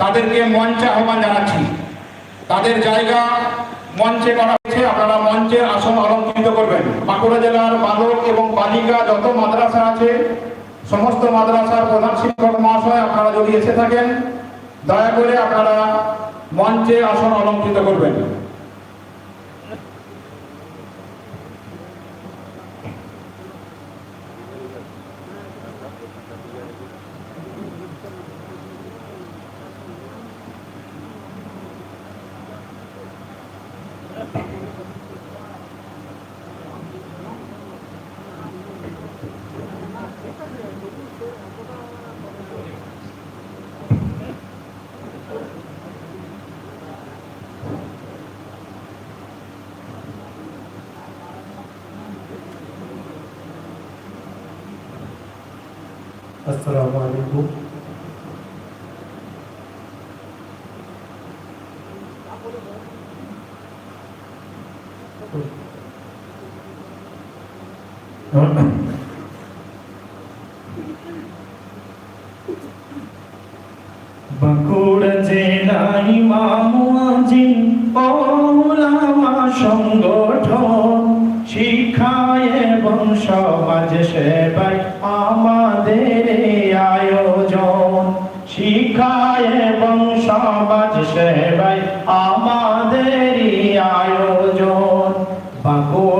তাদেরকে মঞ্চে আহ্বান জানাচ্ছি। তাদের জায়গা মঞ্চে করা হয়েছে, আপনারা মঞ্চের আসন অলঙ্কৃত করবেন। বাঁকুড়া জেলার বালক এবং বালিকা যত মাদ্রাসা আছে, সমস্ত মাদ্রাসার প্রধান শিক্ষক মহাশয় আপনারা যদি এসে থাকেন, দয়া করে আপনারা মঞ্চে আসন অলঙ্কৃত করবেন। আসসালামু আলাইকুম। বাঁকুড়া জেলায় মামুয়াজিন ওলামা সংগঠন শিক্ষায় এবং সমাজ সেবায় সমাজ আমাদেরই আয়োজন। বাঁকুড়া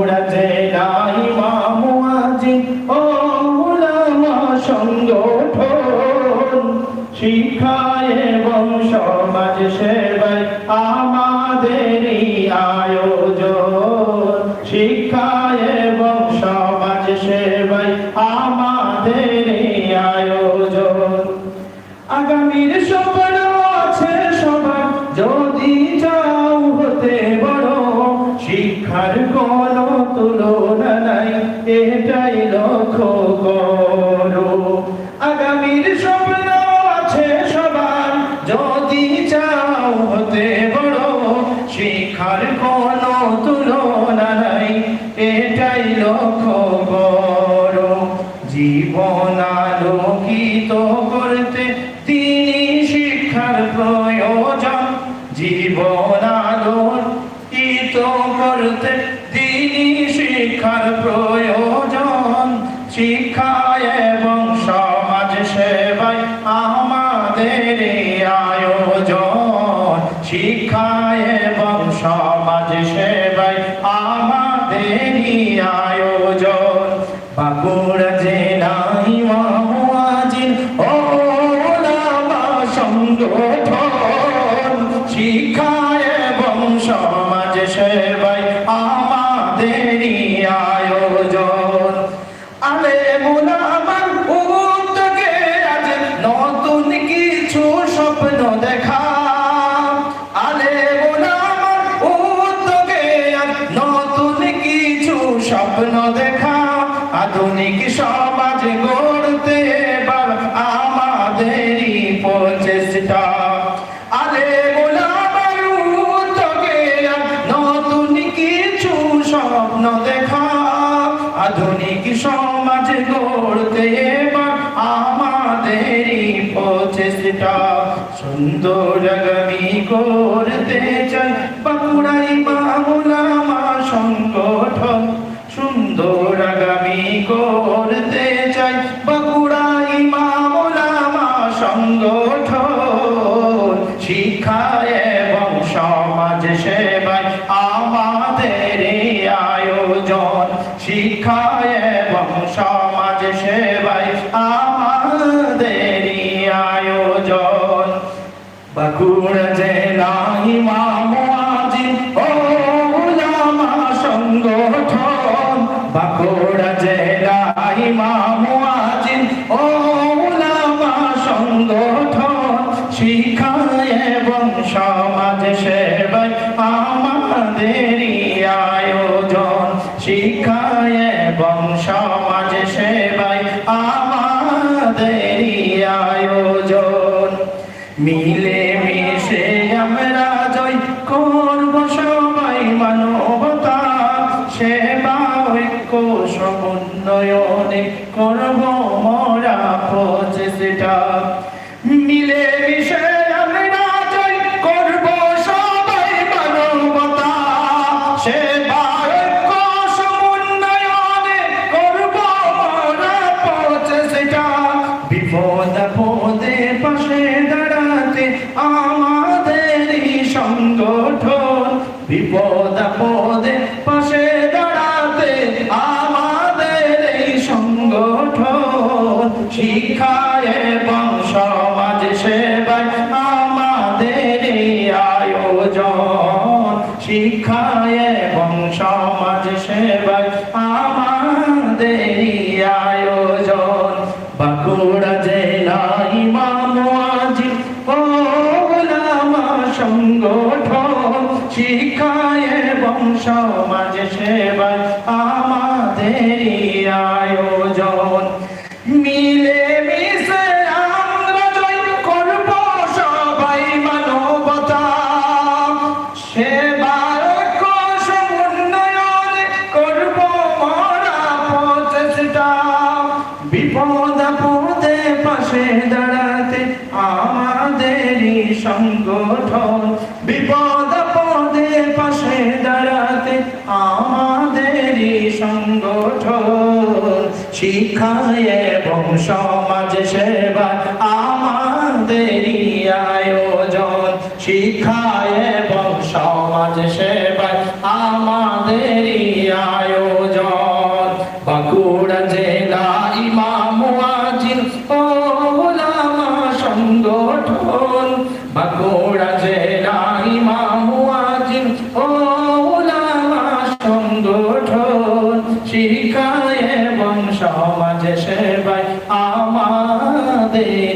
শিক্ষা স্বপ্ন দেখা, আধুনিক সমাজ গড়তে এবার আমাদেরই প্রচেষ্টা। আজ নতুন কিছু স্বপ্ন দেখা, আধুনিক সুন্দর আগামী করতে শিক্ষা এবং সমাজ সেবায় আমাদের আয়োজন। শিক্ষা এবং সমাজ সেবায় আমাদের আয়োজন। বাঁকুড়া জেলায় সেবায় আমাদেরই আয়োজন। মিলে মিশে আমরা জয় করব সবাই মানবতা। সেবা ঐক্য সমুন্নয়নে করব বিপদ আপদে পাশে দাঁড়াতে আমাদের এই সংগঠন, শিক্ষায় এবং সমাজ সেবায় আমাদের এই আয়োজন। শিক্ষায় এবং সমাজ সেবায় আমাদের এই আয়োজন। বাঁকুড়া জেলা ইমাম ও সংগঠন। শিক্ষায় এবং সমাজ সেবায় আমাদের আয়োজন। মিলে মিশে আমরা করব সবাই মানবতা। সেবার কোষ উন্নয়নে করব মরা বিপদ আপদে পাশে দাঁড়াতে আমাদেরই সংগঠন শিখায় এবং সমাজ সেবা আমাদেরই আয়োজন। শিখায় এবং সমাজ সেবা আমাদেরই আয়োজন। বাঁকুড়া জেলা ইমাম আজিন ও লামা সংগঠন। বাঁকুড়া জেলা ইমাম সংগঠন। শিখায় সমাজ সেবায় আমাদের